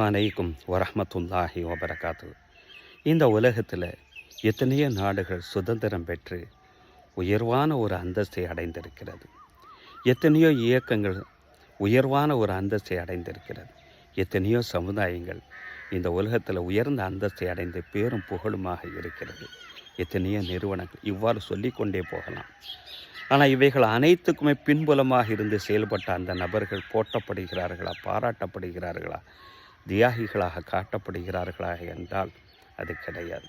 அனைக்கும் வரஹமத்துல்லாஹி வபரகாத்து. இந்த உலகத்தில் எத்தனையோ நாடுகள் சுதந்திரம் பெற்று உயர்வான ஒரு அந்தஸ்தை அடைந்திருக்கிறது. எத்தனையோ இயக்கங்கள் உயர்வான ஒரு அந்தஸ்தை அடைந்திருக்கிறது. எத்தனையோ சமுதாயங்கள் இந்த உலகத்தில் உயர்ந்த அந்தஸ்தை அடைந்து பேரும் புகழுமாக இருக்கிறது. எத்தனையோ நிறுவனங்கள் இவ்வாறு சொல்லிக்கொண்டே போகலாம். ஆனால் இவைகள் அனைத்துக்குமே பின்புலமாக இருந்து செயல்பட்ட அந்த நபர்கள் போற்றப்படுகிறார்களா பாராட்டப்படுகிறார்களா? தியாகிகளாக காட்டப்படுகிறார்களா என்றால் அது கிடையாது.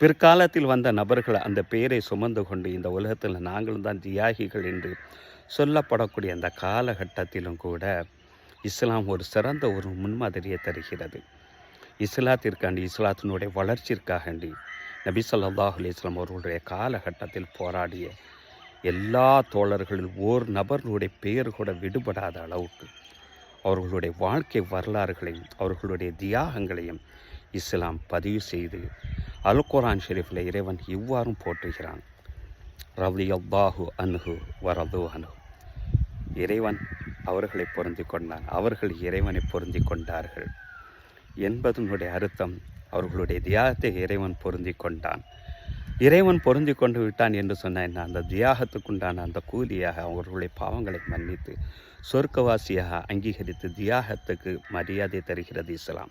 பிற்காலத்தில் வந்த நபர்கள் அந்த பெயரை சுமந்து கொண்டு இந்த உலகத்தில் நாங்களும் தான் தியாகிகள் என்று சொல்லப்படக்கூடிய அந்த காலகட்டத்திலும் கூட இஸ்லாம் ஒரு சிறந்த ஒரு முன்மாதிரியை தருகிறது. இஸ்லாத்திற்காண்டி இஸ்லாத்தினுடைய வளர்ச்சிற்காகண்டி நபி சொல்லாஹ் அலைஹி வஸல்லம் அவர்களுடைய காலகட்டத்தில் போராடிய எல்லா தோழர்களில் ஓர் நபர்களுடைய பெயர் கூட விடுபடாத அளவுக்கு அவர்களுடைய வாழ்க்கை வரலாறுகளையும் அவர்களுடைய தியாகங்களையும் இஸ்லாம் பதிவு செய்து அல் குரான் ஷெரீஃபில் இறைவன் இவ்வாறும் போற்றுகிறான். ரவி அப்பாஹு அன்ஹு வரது அனுகு இறைவன் அவர்களை பொருந்தி கொண்டான். அவர்கள் இறைவனை பொருந்தி கொண்டார்கள். என்பதனுடைய அர்த்தம் அவர்களுடைய தியாகத்தை இறைவன் பொருந்தி கொண்டான். இறைவன் பொருந்தி கொண்டு விட்டான் என்று சொன்ன என்ன அந்த தியாகத்துக்குண்டான அந்த கூலியாக அவர்களுடைய பாவங்களை மன்னித்து சொர்க்கவாசியாக அங்கீகரித்து தியாகத்துக்கு மரியாதை தருகிறது இஸ்லாம்.